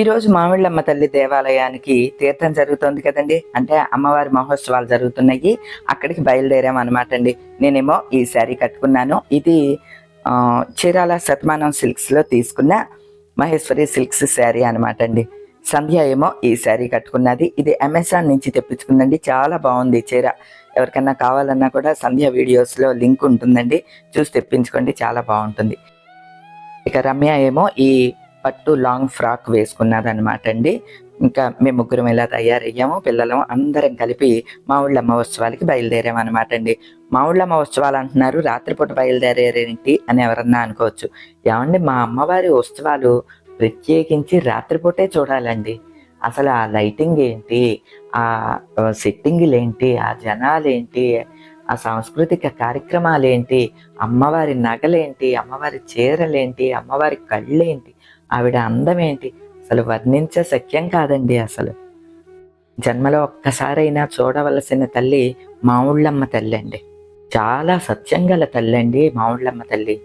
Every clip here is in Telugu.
ఈరోజు మామిళ్ళమ్మ తల్లి దేవాలయానికి తీర్థం జరుగుతోంది కదండి. అంటే అమ్మవారి మహోత్సవాలు జరుగుతున్నాయి. అక్కడికి బయలుదేరాం అనమాట అండి. నేనేమో ఈ శారీ కట్టుకున్నాను. ఇది చీరాల శతమానం సిల్క్స్లో తీసుకున్న మహేశ్వరి సిల్క్స్ శారీ అనమాట అండి. సంధ్య ఏమో ఈ శారీ కట్టుకున్నది. ఇది అమెజాన్ నుంచి తెప్పించుకుందండి. చాలా బాగుంది చీర. ఎవరికన్నా కావాలన్నా కూడా సంధ్య వీడియోస్లో లింక్ ఉంటుందండి. చూసి తెప్పించుకోండి. చాలా బాగుంటుంది. ఇక రమ్య ఏమో ఈ పట్టు లాంగ్ ఫ్రాక్ వేసుకున్నది అనమాట అండి ఇంకా మేము ముగ్గురం ఇలా తయారయ్యాము పిల్లలం అందరం కలిపి మా ఊళ్ళమ్మ ఉత్సవాలకి బయలుదేరాం అనమాట అండి మా ఊళ్ళమ్మ ఉత్సవాలు అంటున్నారు రాత్రిపూట బయలుదేరేరేంటి అని ఎవరన్నా అనుకోవచ్చు. ఏమండి మా అమ్మవారి ఉత్సవాలు ప్రత్యేకించి రాత్రిపూటే చూడాలండి. అసలు ఆ లైటింగ్ ఏంటి? ఆ సెట్టింగ్లు ఏంటి ఆ జనాలు ఏంటి ఆ సాంస్కృతిక కార్యక్రమాలు ఏంటి అమ్మవారి నగలేంటి? అమ్మవారి చీరలేంటి? అమ్మవారి కళ్ళేంటి? ఆవిడ అందం ఏంటి అసలు వర్ణించే సఖ్యం కాదండి అసలు. జన్మలో ఒక్కసారైనా చూడవలసిన తల్లి మావుళ్ళమ్మ తల్లి అండి చాలా సత్యం గల తల్లి అండి మావుళ్ళమ్మ తల్లి.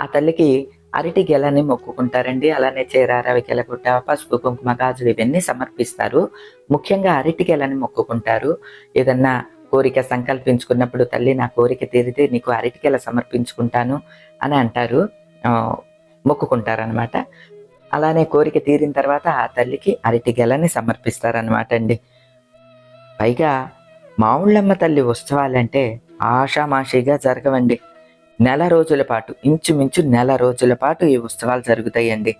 ఆ తల్లికి అరటి గెలని మొక్కుకుంటారండి. అలానే చీర గెలగుడ్డ గుట్ట పసుపు కుంకుమ గాజులు ఇవన్నీ సమర్పిస్తారు. ముఖ్యంగా అరటి గెలని మొక్కుకుంటారు. ఏదన్నా కోరిక సంకల్పించుకున్నప్పుడు తల్లి నా కోరిక తీరితే నీకు అరటికెల సమర్పించుకుంటాను అని అంటారు. మొక్కుకుంటారనమాట అలానే కోరిక తీరిన తర్వాత ఆ తల్లికి అరటి గెలని సమర్పిస్తారనమాట అండి పైగా మావుళ్ళమ్మ తల్లి ఉత్సవాలంటే ఆషామాషిగా జరగవండి. నెల రోజుల పాటు ఇంచుమించు నెల రోజుల పాటు ఈ ఉత్సవాలు జరుగుతాయండి.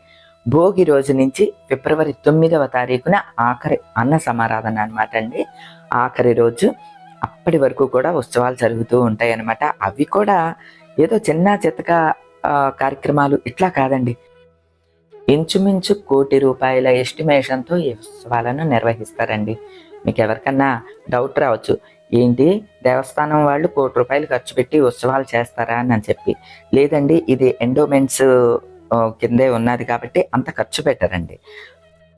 భోగి రోజు నుంచి ఫిబ్రవరి తొమ్మిదవ తారీఖున ఆఖరి అన్న సమారాధన అనమాట అండి ఆఖరి రోజు అప్పటి వరకు కూడా ఉత్సవాలు జరుగుతూ ఉంటాయి అన్నమాట అవి కూడా ఏదో చిన్న చితక కార్యక్రమాలు ఇట్లా కాదండి. ఇంచుమించు కోటి రూపాయల ఎస్టిమేషన్తో ఈ ఉత్సవాలను నిర్వహిస్తారండి. మీకు ఎవరికన్నా డౌట్ రావచ్చు. ఏంటి? దేవస్థానం వాళ్ళు కోటి రూపాయలు ఖర్చు పెట్టి ఉత్సవాలు చేస్తారా అని చెప్పి. లేదండి ఇది ఎండోమెంట్స్ కిందే ఉన్నది కాబట్టి అంత ఖర్చు పెట్టరండి.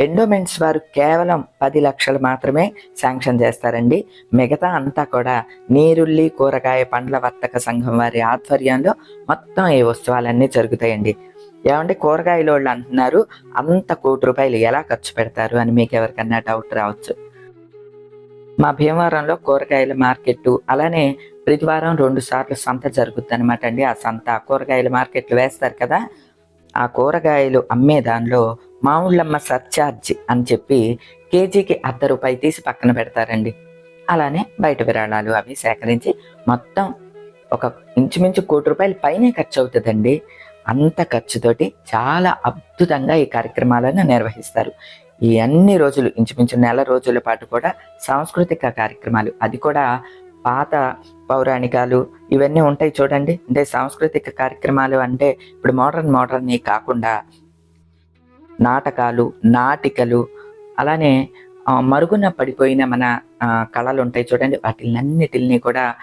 ఎండోమెంట్స్ వారు కేవలం పది లక్షలు మాత్రమే శాంక్షన్ చేస్తారండి. మిగతా అంతా కూడా నీరుల్లి కూరగాయ పండ్ల వర్తక సంఘం వారి ఆధ్వర్యంలో మొత్తం ఈ ఉత్సవాలన్నీ జరుగుతాయండి. ఏమంటే కూరగాయల వాళ్ళు అంటున్నారు. అంత కోటి రూపాయలు ఎలా ఖర్చు పెడతారు అని మీకు ఎవరికన్నా డౌట్ రావచ్చు? మా భీమవరంలో కూరగాయల మార్కెట్ అలానే ప్రతి వారం రెండు సార్లు సంత జరుగుతుందన్నమాట అండి. ఆ సంత కూరగాయల మార్కెట్లు వేస్తారు కదా. ఆ కూరగాయలు అమ్మే దానిలో మామూళ్ళమ్మ సర్చార్జ్ అని చెప్పి కేజీకి అర్ధ రూపాయి తీసి పక్కన పెడతారండి. అలానే బయట విరాళాలు అవి సేకరించి మొత్తం ఒక ఇంచుమించు కోటి రూపాయల పైనే ఖర్చు అవుతుందండి. అంత ఖర్చుతోటి చాలా అద్భుతంగా ఈ కార్యక్రమాలను నిర్వహిస్తారు. ఈ అన్ని రోజులు ఇంచుమించు నెల రోజుల పాటు కూడా సాంస్కృతిక కార్యక్రమాలు. అది కూడా పాత పౌరాణికాలు ఇవన్నీ ఉంటాయి చూడండి. అంటే సాంస్కృతిక కార్యక్రమాలు అంటే ఇప్పుడు మోడర్న్ మోడర్న్ కాకుండా నాటకాలు నాటికలు అలానే మరుగున పడిపోయిన మన కళలు ఉంటాయి చూడండి. వాటిలన్నిటిని కూడా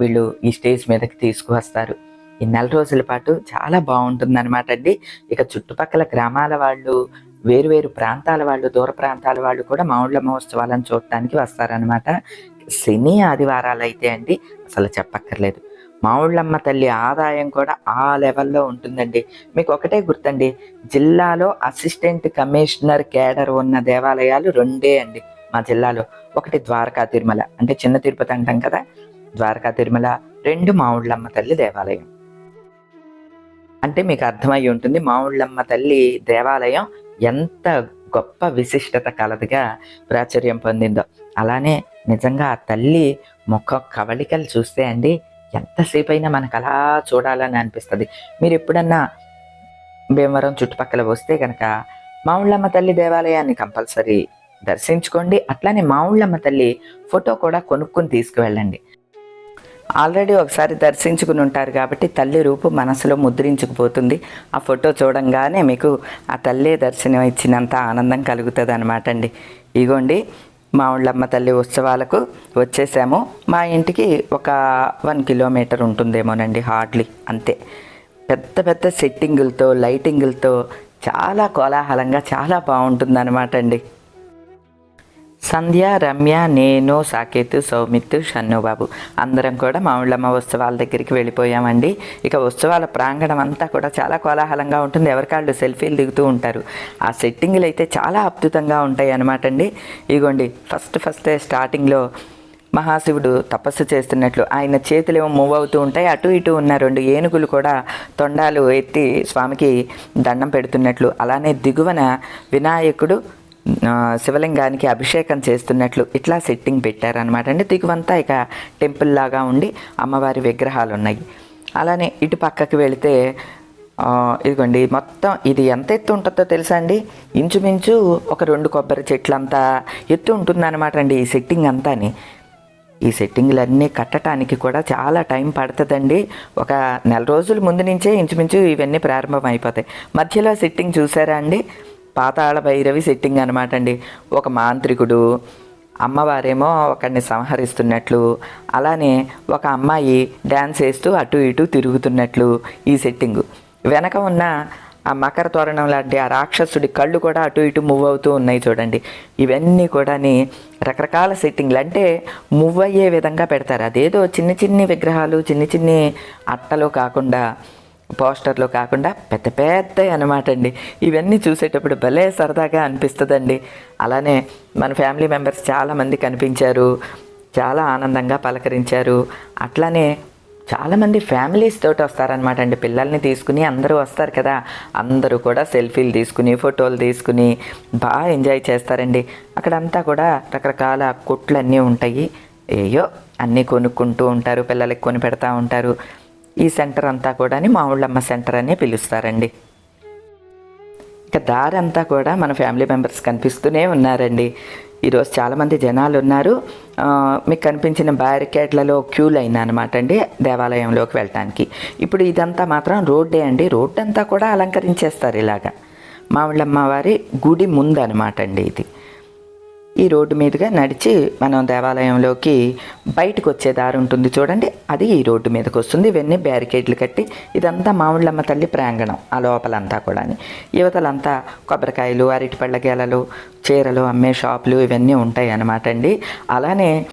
వీళ్ళు ఈ స్టేజ్ మీదకి తీసుకువస్తారు. ఈ నెల రోజుల పాటు చాలా బాగుంటుంది అనమాట అండి. ఇక చుట్టుపక్కల గ్రామాల వాళ్ళు వేరు వేరు ప్రాంతాల వాళ్ళు దూర ప్రాంతాల వాళ్ళు కూడా మామిళ్ళ మహోత్సవాలను చూడటానికి వస్తారనమాట శని ఆదివారాలు అయితే అండి అసలు చెప్పక్కర్లేదు. మావుళ్ళమ్మ తల్లి ఆదాయం కూడా ఆ లెవెల్లో ఉంటుందండి. మీకు ఒకటే గుర్తండి జిల్లాలో అసిస్టెంట్ కమిషనర్ కేడర్ ఉన్న దేవాలయాలు రెండే అండి మా జిల్లాలో. ఒకటి ద్వారకా తిరుమల అంటే చిన్న తిరుపతి అంటాం కదా ద్వారకా తిరుమల రెండు మావుళ్ళమ్మ తల్లి దేవాలయం. అంటే మీకు అర్థమై ఉంటుంది. మావుళ్ళమ్మ తల్లి దేవాలయం ఎంత గొప్ప విశిష్టత కలదిగా ప్రాచుర్యం పొందిందో. అలానే నిజంగా ఆ తల్లి ముఖ కవళికలు చూస్తే అండి ఎంతసేపు అయినా మనకు అలా చూడాలని అనిపిస్తుంది. మీరు ఎప్పుడన్నా భీమవరం చుట్టుపక్కల వస్తే కనుక మావుళ్ళమ్మ తల్లి దేవాలయాన్ని కంపల్సరీ దర్శించుకోండి. అట్లానే మావుళ్ళమ్మ తల్లి ఫోటో కూడా కొనుక్కొని తీసుకువెళ్ళండి. ఆల్రెడీ ఒకసారి దర్శించుకుని ఉంటారు కాబట్టి తల్లి రూపు మనసులో ముద్రించుకుపోతుంది. ఆ ఫోటో చూడంగానే మీకు ఆ తల్లి దర్శనం ఇచ్చినంత ఆనందం కలుగుతుంది అనమాట అండి. ఇగోండి మా ఊళ్ళమ్మ తల్లి ఉత్సవాలకు వచ్చేసాము. మా ఇంటికి ఒక వన్ కిలోమీటర్ ఉంటుందేమోనండి హార్డ్లీ అంతే. పెద్ద పెద్ద సెట్టింగులతో లైటింగులతో చాలా కోలాహలంగా చాలా బాగుంటుంది అనమాట అండి. సంధ్య రమ్య నేను సాకేత్ సౌమిత్ షన్నుబాబు అందరం కూడా మామిళ్ళమ్మ ఉత్సవాల దగ్గరికి వెళ్ళిపోయామండి. ఇక ఉత్సవాల ప్రాంగణం అంతా కూడా చాలా కోలాహలంగా ఉంటుంది. ఎవరికాళ్ళు సెల్ఫీలు దిగుతూ ఉంటారు. ఆ సెట్టింగ్లు అయితే చాలా అద్భుతంగా ఉంటాయి అనమాట అండి. ఇగోండి ఫస్ట్ ఫస్ట్ స్టార్టింగ్లో మహాశివుడు తపస్సు చేస్తున్నట్లు ఆయన చేతులేమో మూవ్ అవుతూ ఉంటాయి. అటు ఇటు ఉన్న రెండు ఏనుగులు కూడా తొండాలు ఎత్తి స్వామికి దండం పెడుతున్నట్లు. అలానే దిగువన వినాయకుడు శివలింగానికి అభిషేకం చేస్తున్నట్లు ఇట్లా సెట్టింగ్ పెట్టారనమాట అండి దిగువంతా ఇక టెంపుల్ లాగా ఉండి అమ్మవారి విగ్రహాలు ఉన్నాయి అలానే ఇటు పక్కకి వెళితే ఇదిగోండి మొత్తం ఇది ఎంత ఎత్తు ఉంటుందో తెలుసా అండి? ఇంచుమించు ఒక రెండు కొబ్బరి చెట్లంతా ఎత్తు ఉంటుందన్నమాట అండి ఈ సెట్టింగ్ అంతాని. ఈ సెట్టింగ్లన్నీ కట్టడానికి కూడా చాలా టైం పడుతుందండి. ఒక నెల రోజుల ముందు నుంచే ఇంచుమించు ఇవన్నీ ప్రారంభం అయిపోతాయి మధ్యలో సెట్టింగ్ చూసారా అండి? పాతాళ భైరవి సెట్టింగ్ అనమాట అండి. ఒక మాంత్రికుడు అమ్మవారేమో ఒకరిని సంహరిస్తున్నట్లు అలానే ఒక అమ్మాయి డ్యాన్స్ వేస్తూ అటు ఇటు తిరుగుతున్నట్లు ఈ సెట్టింగు వెనక ఉన్న ఆ మకర తోరణం లాంటి ఆ రాక్షసుడి కళ్ళు కూడా అటు ఇటు మూవ్ అవుతూ ఉన్నాయి చూడండి. ఇవన్నీ కూడాని రకరకాల సెట్టింగ్లు అంటే మూవ్ అయ్యే విధంగా పెడతారు. అదేదో చిన్న చిన్ని విగ్రహాలు చిన్ని చిన్ని అట్టలు కాకుండా పోస్టర్లు కాకుండా పెద్ద పెద్ద అనమాట అండి. ఇవన్నీ చూసేటప్పుడు భలే సరదాగా అనిపిస్తుందండి. అలానే మన ఫ్యామిలీ మెంబర్స్ చాలామంది కనిపించారు. చాలా ఆనందంగా పలకరించారు. అట్లానే చాలామంది ఫ్యామిలీస్ తోటి వస్తారనమాట అండి. పిల్లల్ని తీసుకుని అందరూ వస్తారు కదా. అందరూ కూడా సెల్ఫీలు తీసుకుని ఫోటోలు తీసుకుని బాగా ఎంజాయ్ చేస్తారండి. అక్కడంతా కూడా రకరకాల కొట్లన్నీ ఉంటాయి. ఏయో అన్నీ కొనుక్కుంటూ ఉంటారు పిల్లలకి కొని పెడతా ఉంటారు. ఈ సెంటర్ అంతా కూడా మావుళ్ళమ్మ సెంటర్ అనే పిలుస్తారండి. ఇక దారి అంతా కూడా మన ఫ్యామిలీ మెంబర్స్ కనిపిస్తూనే ఉన్నారండి. ఈరోజు చాలామంది జనాలు ఉన్నారు. మీకు కనిపించిన బ్యారికేడ్లలో క్యూ లైన్ అనమాట అండి దేవాలయంలోకి వెళ్ళటానికి. ఇప్పుడు ఇదంతా మాత్రం రోడ్డే అండి. రోడ్డంతా కూడా అలంకరించేస్తారు ఇలాగా. మామిళ్ళమ్మ వారి గుడి ముందు అనమాట అండి ఇది. ఈ రోడ్డు మీదుగా నడిచి మనం దేవాలయంలోకి బయటకు వచ్చే దారి ఉంటుంది చూడండి. అది ఈ రోడ్డు మీదకి వస్తుంది ఇవన్నీ బ్యారికేడ్లు కట్టి ఇదంతా మామిళ్ళమ్మ తల్లి ప్రాంగణం ఆ లోపలంతా కూడా యువతలంతా కొబ్బరికాయలు అరటిపళ్ళ గెలలు చీరలు అమ్మే షాపులు ఇవన్నీ ఉంటాయి అన్నమాట అండి. అలానే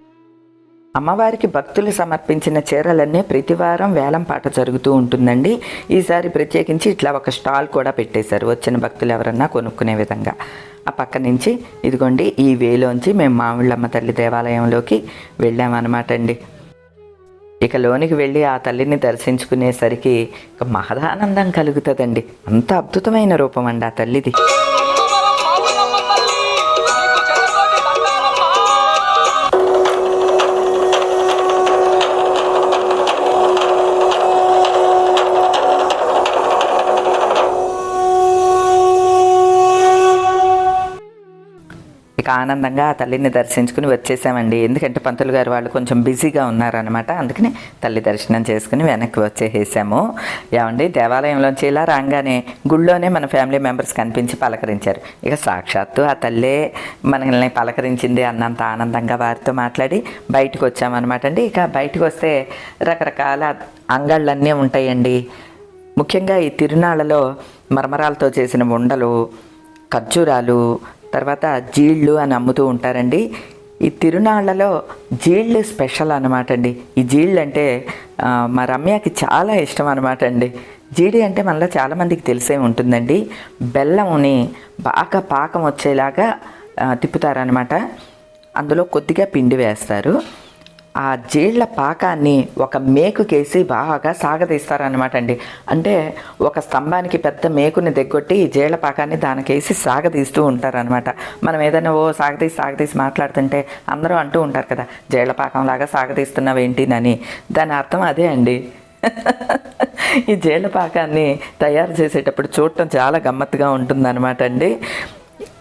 అమ్మవారికి భక్తులు సమర్పించిన చీరలన్నీ ప్రతివారం వేలం పాట జరుగుతూ ఉంటుందండి. ఈసారి ప్రత్యేకించి ఇట్లా ఒక స్టాల్ కూడా పెట్టేశారు. వచ్చిన భక్తులు ఎవరన్నా కొనుక్కునే విధంగా. ఆ పక్క నుంచి ఇదిగోండి ఈ వేలోంచి మేము మామిళ్ళమ్మ తల్లి దేవాలయంలోకి వెళ్ళామన్నమాట అండి. ఇక లోనికి వెళ్ళి ఆ తల్లిని దర్శించుకునేసరికి ఇక మహదానందం కలుగుతుందండి. అంత అద్భుతమైన రూపం అండి ఆ తల్లిది. ఇక ఆనందంగా ఆ తల్లిని దర్శించుకుని వచ్చేసామండి. ఎందుకంటే పంతులు గారు వాళ్ళు కొంచెం బిజీగా ఉన్నారనమాట అందుకని తల్లి దర్శనం చేసుకుని వెనక్కి వచ్చేసేసాము. ఏమండి దేవాలయంలోంచి ఇలా రాగానే గుళ్ళోనే మన ఫ్యామిలీ మెంబర్స్ కనిపించి పలకరించారు. ఇక సాక్షాత్తు ఆ తల్లే మనల్ని పలకరించింది అన్నంత ఆనందంగా వారితో మాట్లాడి బయటకు వచ్చామన్నమాట అండి. ఇక బయటకు వస్తే రకరకాల అంగళ్ళన్నీ ఉంటాయండి. ముఖ్యంగా ఈ తిరునాళ్ళలో మరమరాలతో చేసిన ఉండలు ఖర్జూరాలు తర్వాత జీళ్ళు అని అమ్ముతూ ఉంటారండి. ఈ తిరునాళ్ళలో జీళ్ళు స్పెషల్ అనమాట అండి ఈ జీళ్ళు అంటే మా రమ్యకి చాలా ఇష్టం అనమాట అండి జీడి అంటే మనలో చాలామందికి తెలిసే ఉంటుందండి. బెల్లంని బాగా పాకం వచ్చేలాగా తిప్పుతారనమాట అందులో కొద్దిగా పిండి వేస్తారు. ఆ జీళ్ళ పాకాన్ని ఒక మేకుకేసి బాగా సాగదీస్తారనమాట అండి అంటే ఒక స్తంభానికి పెద్ద మేకుని దిగ్గొట్టి ఈ జీళ్ళ పాకాన్ని దానికేసి సాగదీస్తూ ఉంటారనమాట మనం ఏదైనా ఓ సాగదీసి సాగదీసి మాట్లాడుతుంటే అందరూ అంటూ ఉంటారు కదా జీళ్ళ పాకంలాగా సాగదీస్తున్నావేంటినని. దాని అర్థం అదే అండి. ఈ జీళ్ళ పాకాన్ని తయారు చేసేటప్పుడు చూడటం చాలా గమ్మత్తుగా ఉంటుందన్నమాట అండి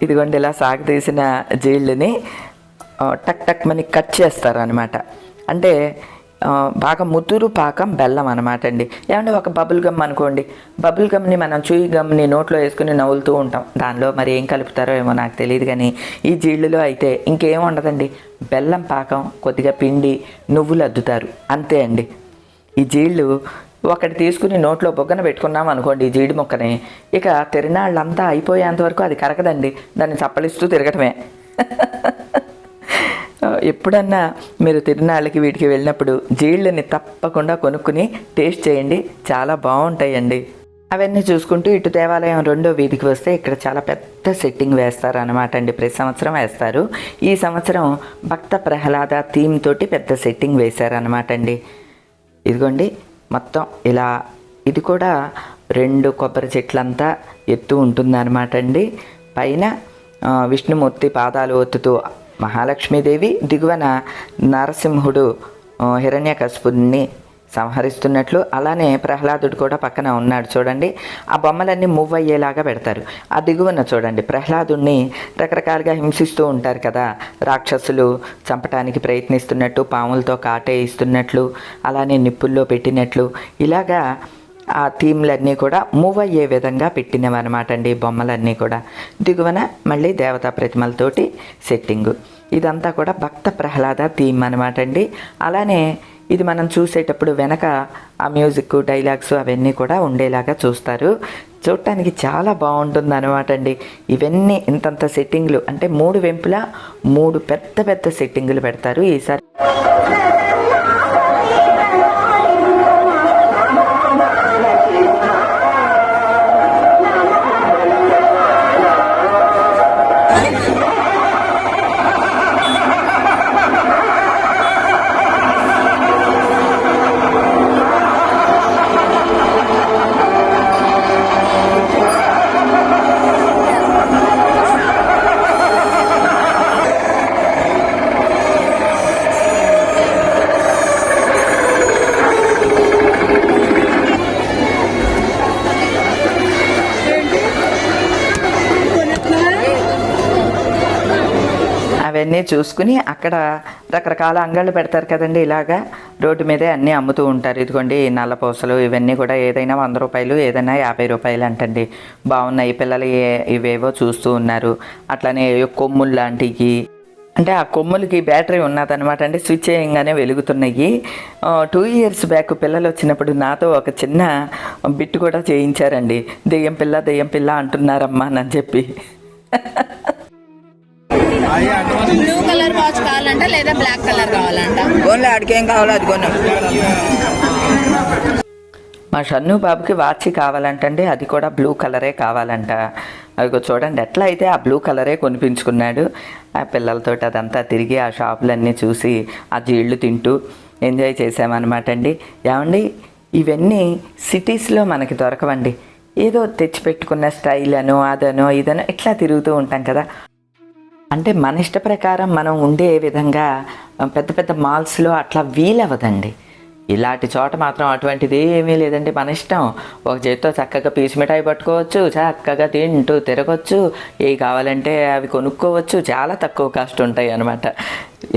ఇదిగోండి ఇలా సాగదీసిన జీళ్ళని టక్ టక్ మని కట్ చేస్తారనమాట అంటే బాగా ముదురు పాకం బెల్లం అనమాట అండి. ఏమంటే ఒక బబుల్ గమ్ అనుకోండి. బబుల్ గమ్ని మనం చూయి గమ్ని నోట్లో వేసుకుని నవ్వులుతూ ఉంటాం. దానిలో మరి ఏం కలుపుతారో ఏమో నాకు తెలియదు కానీ ఈ జీళ్ళలో అయితే ఇంకేం ఉండదండి. బెల్లం పాకం కొద్దిగా పిండి నువ్వులు అద్దుతారు. అంతే అండి. ఈ జీళ్ళు ఒకటి తీసుకుని నోట్లో బొగ్గన పెట్టుకున్నాం అనుకోండి ఈ జీడి మొక్కని ఇక తిరినాళ్ళంతా అయిపోయేంత వరకు అది కరగదండి. దాన్ని చప్పలిస్తూ తిరగటమే. ఎప్పుడన్నా మీరు తిరునాళ్ళకి వీటికి వెళ్ళినప్పుడు జీళ్ళని తప్పకుండా కొనుక్కుని టేస్ట్ చేయండి. చాలా బాగుంటాయండి. అవన్నీ చూసుకుంటూ ఇటు దేవాలయం రెండో వీధికి వస్తే ఇక్కడ చాలా పెద్ద సెట్టింగ్ వేస్తారు అనమాట అండి. ప్రతి సంవత్సరం వేస్తారు. ఈ సంవత్సరం భక్త ప్రహ్లాద థీమ్ తోటి పెద్ద సెట్టింగ్ వేశారనమాట అండి. ఇదిగోండి మొత్తం ఇలా ఇది కూడా రెండు కొబ్బరి చెట్లంతా ఎత్తు ఉంటుందన్నమాట అండి. పైన విష్ణుమూర్తి పాదాలు ఒత్తుతూ మహాలక్ష్మీదేవి దిగువన నరసింహుడు ఆ, సంహరిస్తున్నట్లు అలానే ప్రహ్లాదుడు కూడా పక్కన ఉన్నాడు చూడండి. ఆ బొమ్మలన్నీ మూవ్ అయ్యేలాగా పెడతారు. ఆ దిగువన చూడండి ప్రహ్లాదుడిని రకరకాలుగా హింసిస్తూ ఉంటారు కదా. రాక్షసులు చంపటానికి ప్రయత్నిస్తున్నట్టు పాములతో కాటేయిస్తున్నట్లు అలానే నిప్పుల్లో పెట్టినట్లు. ఇలాగా ఆ థీమ్లన్నీ కూడా మూవ్ అయ్యే విధంగా పెట్టినవి అనమాట అండి బొమ్మలన్నీ కూడా. దిగువన మళ్ళీ దేవతా ప్రతిమలతోటి సెట్టింగు. ఇదంతా కూడా భక్త ప్రహ్లాద థీమ్ అనమాట అండి అలానే ఇది మనం చూసేటప్పుడు వెనక ఆ మ్యూజిక్ డైలాగ్స్ అవన్నీ కూడా ఉండేలాగా చూస్తారు. చూడటానికి చాలా బాగుంటుంది అనమాట అండి ఇవన్నీ ఇంతంత సెట్టింగ్లు అంటే మూడు వెంపులా మూడు పెద్ద పెద్ద సెట్టింగులు పెడతారు ఈసారి. అవన్నీ చూసుకుని అక్కడ రకరకాల అంగళ్ళు పెడతారు కదండి ఇలాగా. రోడ్డు మీదే అన్నీ అమ్ముతూ ఉంటారు. ఇదిగోండి నల్ల పూసలు ఇవన్నీ కూడా ఏదైనా వంద రూపాయలు ఏదైనా యాభై రూపాయలు అంటండి. బాగున్నాయి. పిల్లలు ఏ- ఇవేవో చూస్తూ ఉన్నారు. అట్లానే కొమ్ములు లాంటివి. అంటే ఆ కొమ్ములకి బ్యాటరీ ఉన్నదనమాట అంటే స్విచ్ చేయంగానే వెలుగుతున్నాయి. టూ ఇయర్స్ బ్యాక్ పిల్లలు వచ్చినప్పుడు నాతో ఒక చిన్న బిట్ కూడా చేయించారండి. దెయ్యం పిల్ల దెయ్యం పిల్ల అంటున్నారమ్మా అని చెప్పి. బ్లూ కలర్ వాచ్ కావాలంట లేదా బ్లాక్ కలర్ కావాలంట? ఓన్లీ ఆడికి ఏం కావాలో అది కొన్నాం. మా షన్ను బాబుకి వాచ్ కావాలంటండి అది కూడా బ్లూ కలరే కావాలంట. అదిగో చూడండి ఎట్లా అయితే ఆ బ్లూ కలరే కొనిపించుకున్నాడు. ఆ పిల్లలతోటి అదంతా తిరిగి ఆ షాపులన్నీ చూసి ఆ జీళ్ళు తింటూ ఎంజాయ్ చేసామన్నమాట అండి. ఏమండి ఇవన్నీ సిటీస్లో మనకి దొరకవండి. ఏదో తెచ్చిపెట్టుకున్న స్టైల్ అనో అదనో ఇదనో ఇట్లా తిరుగుతూ ఉంటాం కదా. అంటే మన ఇష్ట ప్రకారం మనం ఉండే విధంగా పెద్ద పెద్ద మాల్స్లో అట్లా వీలవ్వదండి. ఇలాంటి చోట మాత్రం అటువంటిది ఏమీ లేదండి మన ఇష్టం. ఒక చేతితో చక్కగా పీచు మిఠాయి పట్టుకోవచ్చు చక్కగా తింటూ తిరగచ్చు. ఏవి కావాలంటే అవి కొనుక్కోవచ్చు. చాలా తక్కువ కాస్ట్ ఉంటాయి అనమాట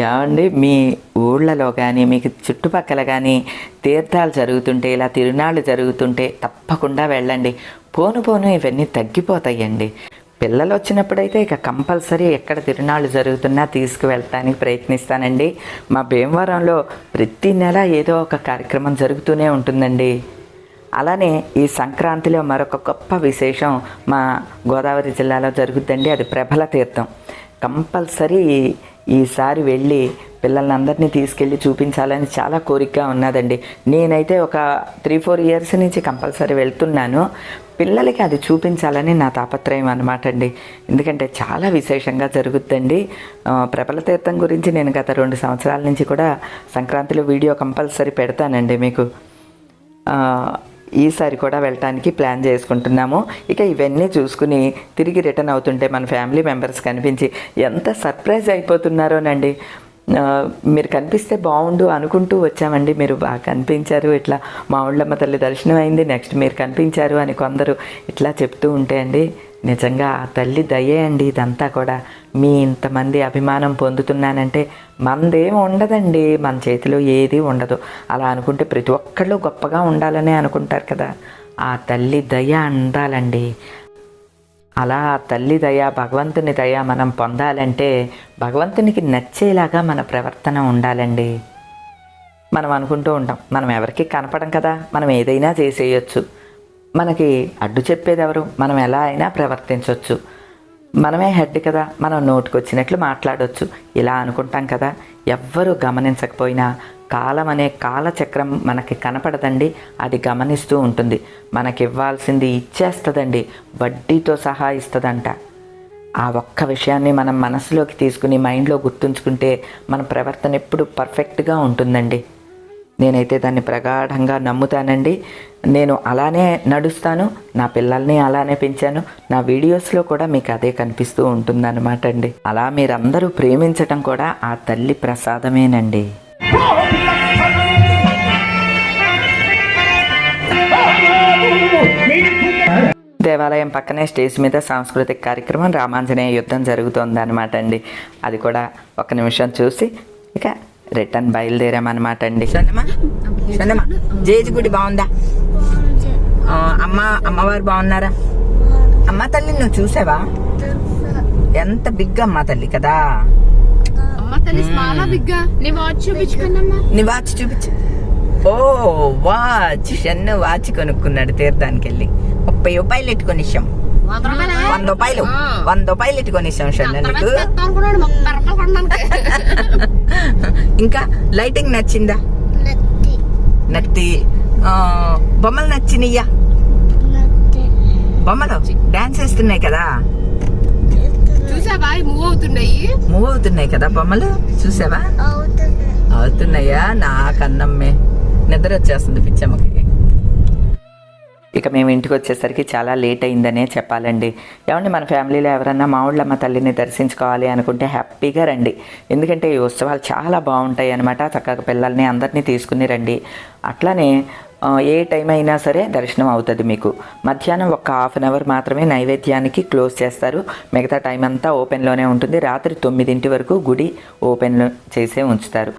ఏమండి మీ ఊళ్ళలో కానీ మీకు చుట్టుపక్కల కానీ తీర్థాలు జరుగుతుంటే ఇలా తిరునాళ్ళు జరుగుతుంటే తప్పకుండా వెళ్ళండి. పోను పోను ఇవన్నీ తగ్గిపోతాయండి. పిల్లలు వచ్చినప్పుడైతే ఇక కంపల్సరీ ఎక్కడ తిరునాళ్ళు జరుగుతున్నా తీసుకువెళ్తానికి ప్రయత్నిస్తానండి. మా భీమవరంలో ప్రతి నెల ఏదో ఒక కార్యక్రమం జరుగుతూనే ఉంటుందండి. అలానే ఈ సంక్రాంతిలో మరొక గొప్ప విశేషం మా గోదావరి జిల్లాలో జరుగుద్దండి అది ప్రభల తీర్థం. కంపల్సరీ ఈసారి వెళ్ళి పిల్లలందరినీ తీసుకెళ్ళి చూపించాలని చాలా కోరికగా ఉన్నదండి. నేనైతే ఒక త్రీ ఫోర్ ఇయర్స్ నుంచి కంపల్సరీ వెళ్తున్నాను. పిల్లలకి అది చూపించాలని నా తాపత్రయం అనమాట అండి. ఎందుకంటే చాలా విశేషంగా జరుగుద్దండి. ప్రబల తీర్థం గురించి నేను గత రెండు సంవత్సరాల నుంచి కూడా సంక్రాంతిలో వీడియో కంపల్సరీ పెడతానండి మీకు. ఈసారి కూడా వెళ్ళటానికి ప్లాన్ చేసుకుంటున్నాము. ఇక ఇవన్నీ చూసుకుని తిరిగి రిటర్న్ అవుతుంటే మన ఫ్యామిలీ మెంబర్స్ కనిపించి ఎంత సర్ప్రైజ్ అయిపోతున్నారోనండి. మీరు కనిపిస్తే బాగుండు అనుకుంటూ వచ్చామండి. మీరు బాగా కనిపించారు. ఇట్లా మా ఊళ్ళమ్మ తల్లి దర్శనం అయింది. నెక్స్ట్ మీరు కనిపించారు అని కొందరు ఇట్లా చెప్తూ ఉంటే అండి నిజంగా ఆ తల్లి దయే అండి ఇదంతా కూడా. మీ ఇంతమంది అభిమానం పొందుతున్నానంటే మనదేం ఉండదండి. మన చేతిలో ఏది ఉండదు. అలా అనుకుంటే ప్రతి ఒక్కళ్ళు గొప్పగా ఉండాలనే అనుకుంటారు కదా. ఆ తల్లి దయ అందాలండి. అలా తల్లి దయ భగవంతుని దయ మనం పొందాలంటే భగవంతునికి నచ్చేలాగా మన ప్రవర్తన ఉండాలండి. మనం అనుకుంటూ ఉంటాం మనం ఎవరికి కనపడం కదా మనం ఏదైనా చేసేయచ్చు. మనకి అడ్డు చెప్పేది ఎవరు మనం ఎలా అయినా ప్రవర్తించవచ్చు మనమే హెడ్ కదా మనం నోటుకొచ్చినట్లు మాట్లాడొచ్చు. ఇలా అనుకుంటాం కదా ఎవ్వరూ గమనించకపోయినా కాలం అనే కాలచక్రం మనకి కనపడదండి అది గమనిస్తూ ఉంటుంది. మనకి ఇవ్వాల్సింది ఇచ్చేస్తుందండి వడ్డీతో సహా ఇస్తుందంట. ఆ ఒక్క విషయాన్ని మనం మనసులోకి తీసుకుని మైండ్లో గుర్తుంచుకుంటే మన ప్రవర్తన ఎప్పుడు పర్ఫెక్ట్గా ఉంటుందండి. నేనైతే దాన్ని ప్రగాఢంగా నమ్ముతానండి. నేను అలానే నడుస్తాను. నా పిల్లల్ని అలానే పెంచాను. నా వీడియోస్లో కూడా మీకు అదే కనిపిస్తూ ఉంటుందన్నమాట అండి. అలా మీరందరూ ప్రేమించటం కూడా ఆ తల్లి ప్రసాదమేనండి. దేవాలయం పక్కనే స్టేజ్ మీద సాంస్కృతిక కార్యక్రమం రామాంజనేయ యుద్ధం జరుగుతోంది అనమాట అండి. అది కూడా ఒక నిమిషం చూసి ఇక రిటర్న్ బయలుదేరామన్నమాట అండి. జేజి గుడి బాగుందా? అమ్మ అమ్మవారు బాగున్నారా? అమ్మ తల్లి నువ్వు చూసావా? ఎంత బిగ్ అమ్మ తల్లి కదా. నీ వాచ్ చూపించు. ఓ వాచ్ షన్ను వాచ్ కొనుక్కున్నాడు తీర్థానికి వెళ్ళి ముప్పై రూపాయలు ఎట్టుకొని ఇచ్చాం. వంద రూపాయలా? వంద రూపాయలు. నీకు. కొనడానికి. ఇంకా లైటింగ్ నచ్చిందా? నత్తి. ఆ, బొమ్మలు నచ్చినయ్యా? బొమ్మలు డాన్స్ వేస్తున్నాయి కదా? చూసావా? మూవ్ అవుతున్నాయి. మూవ్ అవుతున్నాయి కదా బొమ్మలు? చూసావా? అవుతున్నాయా. నా కన్నమ్మే నిద్ర వచ్చేస్తుంది పిచ్చమ్మకి. ఇక మేము ఇంటికి వచ్చేసరికి చాలా లేట్ అయిందనే చెప్పాలండి. ఏమండి మన ఫ్యామిలీలో ఎవరన్నా మావుళ్ళమ్మ తల్లిని దర్శించుకోవాలి అనుకుంటే హ్యాపీగా రండి. ఎందుకంటే ఈ ఉత్సవాలు చాలా బాగుంటాయి అనమాట చక్కగా పిల్లల్ని అందరినీ తీసుకుని రండి. అట్లానే ఏ టైం అయినా సరే దర్శనం అవుతుంది మీకు. మధ్యాహ్నం ఒక హాఫ్ అన్ అవర్ మాత్రమే నైవేద్యానికి క్లోజ్ చేస్తారు. మిగతా టైం అంతా ఓపెన్లోనే ఉంటుంది. రాత్రి తొమ్మిదింటి వరకు గుడి ఓపెన్ చేసే ఉంచుతారు.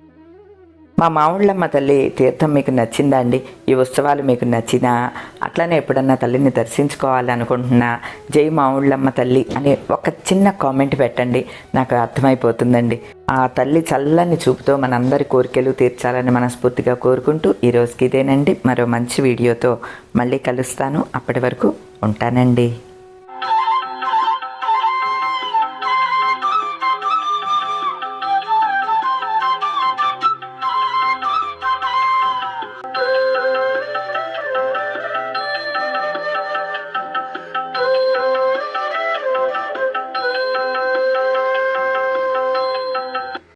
మా మావుళ్ళమ్మ తల్లి తీర్థం మీకు నచ్చిందా అండి? ఈ ఉత్సవాలు మీకు నచ్చినా? అట్లనే ఎప్పుడన్నా తల్లిని దర్శించుకోవాలనుకుంటున్నా జై మావుళ్ళమ్మ తల్లి అని ఒక చిన్న కామెంట్ పెట్టండి. నాకు అర్థమైపోతుందండి. ఆ తల్లి చల్లని చూపుతో మనందరి కోరికలు తీర్చాలని మనస్ఫూర్తిగా కోరుకుంటూ ఈరోజుకి ఇదేనండి. మరో మంచి వీడియోతో మళ్ళీ కలుస్తాను. అప్పటి వరకు ఉంటానండి.